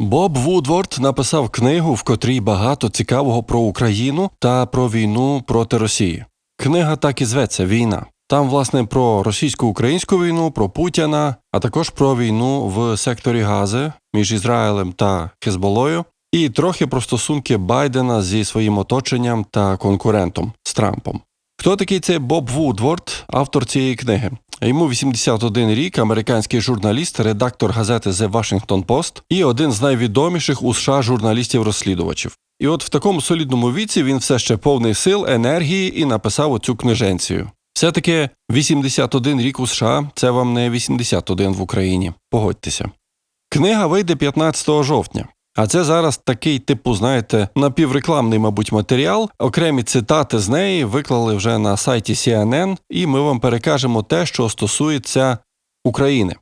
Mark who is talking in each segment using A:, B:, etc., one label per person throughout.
A: Боб Вудворд написав книгу, в котрій багато цікавого про Україну та про війну проти Росії. Книга так і зветься Війна. Там, власне, про російсько-українську війну, про Путіна, а також про війну в секторі Гази між Ізраїлем та Хезболою, і трохи про стосунки Байдена зі своїм оточенням та конкурентом з Трампом. Хто такий цей Боб Вудворд, автор цієї книги? Йому 81 рік, американський журналіст, редактор газети The Washington Post і один з найвідоміших у США журналістів-розслідувачів. І от в такому солідному віці він все ще повний сил, енергії і написав оцю книженцію. Все-таки 81 рік у США це вам не 81 в Україні. Погодьтеся. Книга вийде 15 жовтня. А це зараз такий, типу, знаєте, напіврекламний, мабуть, матеріал. Окремі цитати з неї виклали вже на сайті CNN, і ми вам перекажемо те, що стосується України.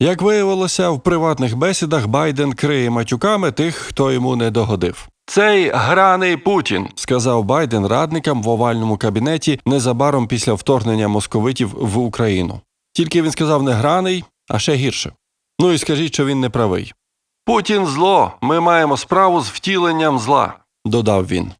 A: Як виявилося, в приватних бесідах Байден криє матюками тих, хто йому не догодив. Цей граний Путін, сказав Байден радникам в овальному кабінеті незабаром після вторгнення московитів в Україну. Тільки він сказав не граний, а ще гірше. Ну і скажіть, що він не правий. Путін зло. Ми маємо справу з втіленням зла, додав він.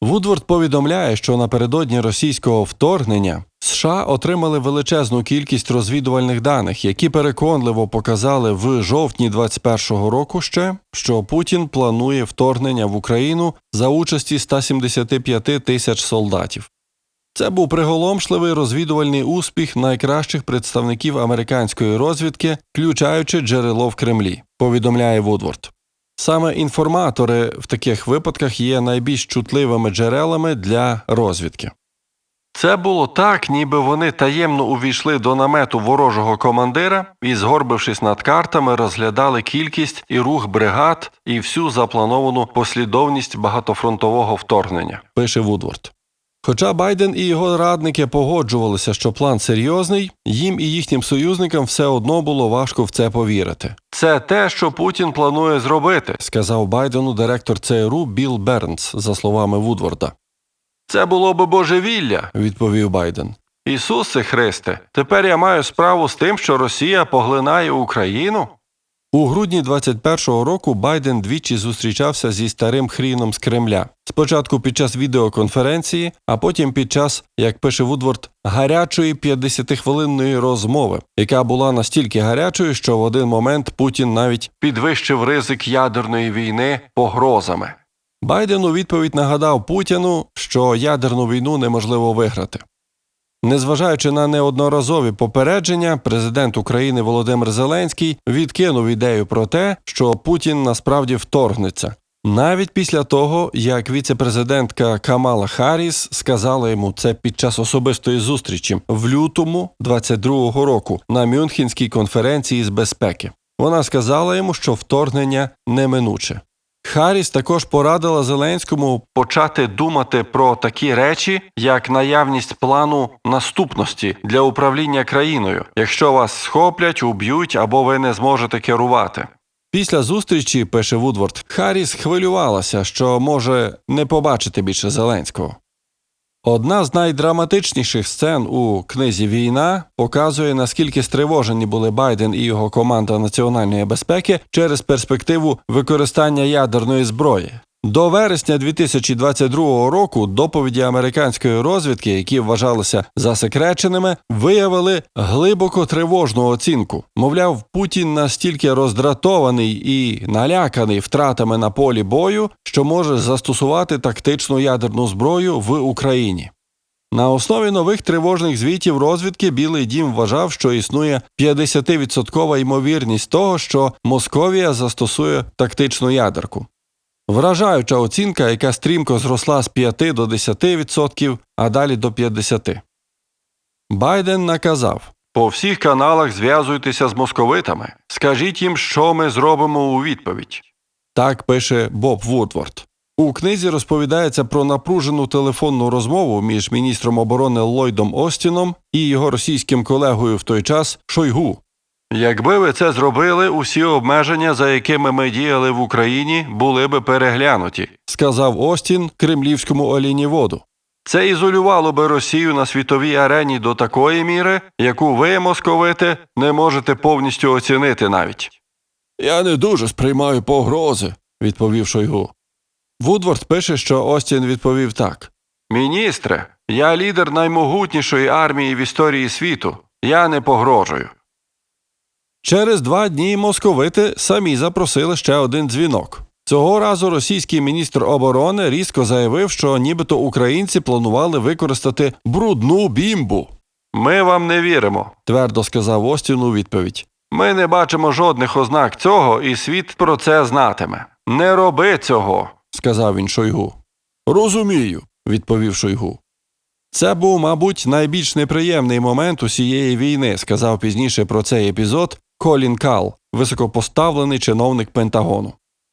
A: Вудворд повідомляє, що напередодні російського вторгнення США отримали величезну кількість розвідувальних даних, які переконливо показали в жовтні 21-го року ще, що Путін планує вторгнення в Україну за участі 175 тисяч солдатів. Це був приголомшливий розвідувальний успіх найкращих представників американської розвідки, включаючи джерело в Кремлі, повідомляє Вудворд. Саме інформатори в таких випадках є найбільш чутливими джерелами для розвідки. Це було так, ніби вони таємно увійшли до намету ворожого командира і, згорбившись над картами, розглядали кількість і рух бригад і всю заплановану послідовність багатофронтового вторгнення, пише Вудворд. Хоча Байден і його радники погоджувалися, що план серйозний, їм і їхнім союзникам все одно було важко в це повірити. Це те, що Путін планує зробити, сказав Байдену директор ЦРУ Білл Бернс, за словами Вудворда. Це було би божевілля, відповів Байден. Ісусе Христе, тепер я маю справу з тим, що Росія поглинає Україну. У грудні 21-го року Байден двічі зустрічався зі старим хріном з Кремля. Спочатку під час відеоконференції, а потім під час, як пише Вудворд, гарячої 50-хвилинної розмови, яка була настільки гарячою, що в один момент Путін навіть підвищив ризик ядерної війни погрозами. Байден у відповідь нагадав Путіну, що ядерну війну неможливо виграти. Незважаючи на неодноразові попередження, президент України Володимир Зеленський відкинув ідею про те, що Путін насправді вторгнеться. Навіть після того, як віце-президентка Камала Харріс сказала йому це під час особистої зустрічі в лютому 22-го року на Мюнхенській конференції з безпеки. Вона сказала йому, що вторгнення неминуче. Харріс також порадила Зеленському почати думати про такі речі, як наявність плану наступності для управління країною, якщо вас схоплять, уб'ють або ви не зможете керувати. Після зустрічі, пише Вудворд, Харріс хвилювалася, що може не побачити більше Зеленського. Одна з найдраматичніших сцен у книзі Війна показує, наскільки стривожені були Байден і його команда національної безпеки через перспективу використання ядерної зброї. До вересня 2022 року доповіді американської розвідки, які вважалися засекреченими, виявили глибоко тривожну оцінку. Мовляв, Путін настільки роздратований і наляканий втратами на полі бою, що може застосувати тактичну ядерну зброю в Україні. На основі нових тривожних звітів розвідки Білий Дім вважав, що існує 50% ймовірність того, що Московія застосує тактичну ядерку. Вражаюча оцінка, яка стрімко зросла з 5 до 10%, а далі до 50%. Байден наказав по всіх каналах зв'язуйтеся з московитами. Скажіть їм, що ми зробимо у відповідь. Так пише Боб Вудворд. У книзі розповідається про напружену телефонну розмову між міністром оборони Ллойдом Остіном і його російським колегою в той час Шойгу. Якби ви це зробили, усі обмеження, за якими ми діяли в Україні, були би переглянуті, сказав Остін кремлівському олініводу. Це ізолювало би Росію на світовій арені до такої міри, яку ви, московити, не можете повністю оцінити навіть. Я не дуже сприймаю погрози, відповів Шойгу. Вудворд пише, що Остін відповів так: Міністре, я лідер наймогутнішої армії в історії світу. Я не погрожую. Через два дні московити самі запросили ще один дзвінок. Цього разу російський міністр оборони різко заявив, що нібито українці планували використати брудну бімбу. Ми вам не віримо, твердо сказав Остін у відповідь. Ми не бачимо жодних ознак цього, і світ про це знатиме. Не роби цього, сказав він Шойгу. Розумію, відповів Шойгу. Це був, мабуть, найбільш неприємний момент усієї війни, сказав пізніше про цей епізод Колін Кал, високопоставлений чиновник Пентагону.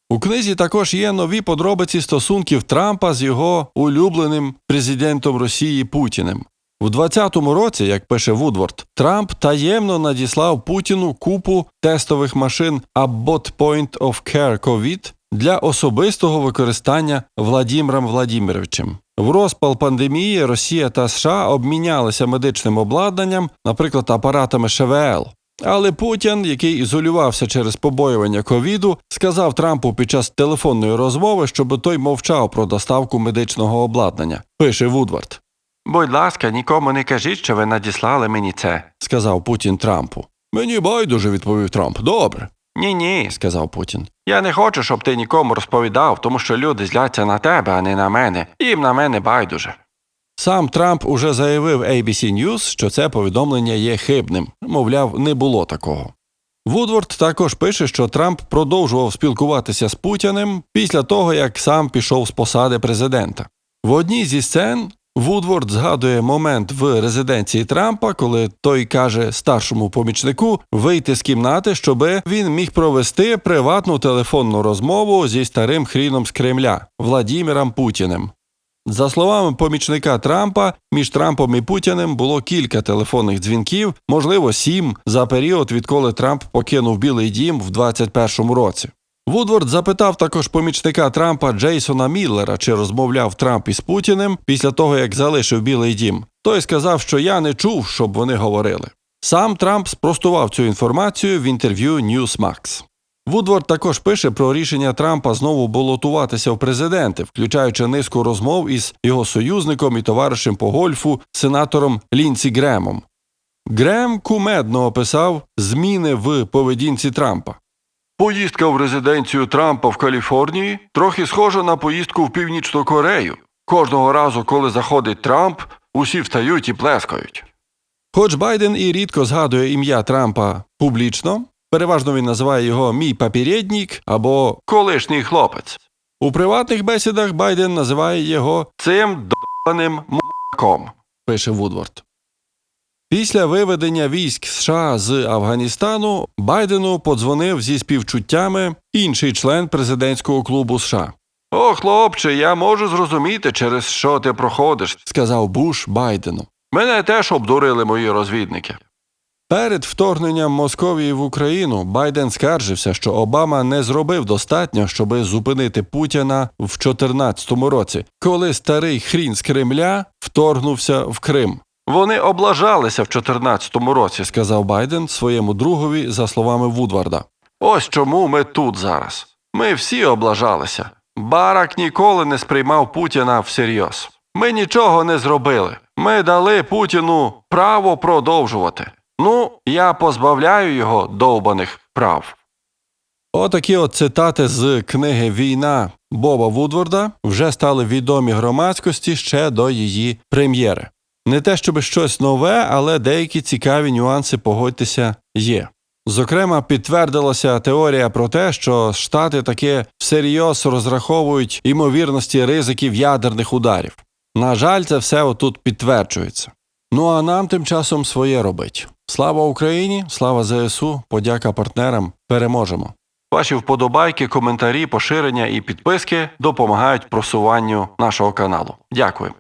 A: У книзі також є нові подробиці стосунків Трампа з його улюбленим президентом Росії Путіним. У 20-му році, як пише Вудворд, Трамп таємно надіслав Путіну купу тестових машин Abbott Point of Care COVID для особистого використання Владімиром Владімировичем. В розпал пандемії Росія та США обмінялися медичним обладнанням, наприклад, апаратами ШВЛ. Але Путін, який ізолювався через побоювання ковіду, сказав Трампу під час телефонної розмови, щоб той мовчав про доставку медичного обладнання. Пише Вудвард. Будь ласка, нікому не кажіть, що ви надіслали мені це, сказав Путін Трампу. Мені байдуже, відповів Трамп. Добре. Ні, ні, сказав Путін. Я не хочу, щоб ти нікому розповідав, тому що люди зляться на тебе, а не на мене. Їм на мене байдуже. Сам Трамп уже заявив ABC News, що це повідомлення є хибним. Мовляв, не було такого. Вудворд також пише, що Трамп продовжував спілкуватися з Путіним після того, як сам пішов з посади президента. В одній зі сцен Вудворд згадує момент в резиденції Трампа, коли той каже старшому помічнику вийти з кімнати, щоби він міг провести приватну телефонну розмову зі старим хріном з Кремля Владіміром Путіним. За словами помічника Трампа, між Трампом і Путіним було кілька телефонних дзвінків, можливо, сім за період, відколи Трамп покинув Білий Дім в 2021 році. Вудворд запитав також помічника Трампа Джейсона Міллера, чи розмовляв Трамп із Путіним після того, як залишив Білий Дім. Той сказав, що я не чув, щоб вони говорили. Сам Трамп спростував цю інформацію в інтерв'ю Newsmax. Вудворд також пише про рішення Трампа знову балотуватися в президенти, включаючи низку розмов із його союзником і товаришем по гольфу, сенатором Лінсі Гремом. Грем кумедно описав зміни в поведінці Трампа. Поїздка в резиденцію Трампа в Каліфорнії трохи схожа на поїздку в Північну Корею. Кожного разу, коли заходить Трамп, усі встають і плескають. Хоч Байден і рідко згадує ім'я Трампа публічно, переважно він називає його мій папірєднік або колишній хлопець. У приватних бесідах Байден називає його цим добаним м**ком, пише Вудворд. Після виведення військ США з Афганістану Байдену подзвонив зі співчуттями інший член президентського клубу США. О, хлопче, я можу зрозуміти, через що ти проходиш, сказав Буш Байдену. Мене теж обдурили мої розвідники. Перед вторгненням Московії в Україну Байден скаржився, що Обама не зробив достатньо, щоби зупинити Путіна в 2014 році, коли старий хрін з Кремля вторгнувся в Крим. Вони облажалися в 2014 році, сказав Байден своєму другові за словами Вудварда. Ось чому ми тут зараз. Ми всі облажалися. Барак ніколи не сприймав Путіна всерйоз. Ми нічого не зробили. Ми дали Путіну право продовжувати. Ну, я позбавляю його довбаних прав. Отакі от цитати з книги Війна Боба Вудворда вже стали відомі громадськості ще до її прем'єри. Не те, щоб щось нове, але деякі цікаві нюанси, погодьтеся, є. Зокрема, підтвердилася теорія про те, що Штати таки всерйоз розраховують імовірності ризиків ядерних ударів. На жаль, це все отут підтверджується. Ну а нам тим часом своє робить. Слава Україні, слава ЗСУ, подяка партнерам. Переможемо. Ваші вподобайки, коментарі, поширення і підписки допомагають просуванню нашого каналу. Дякую.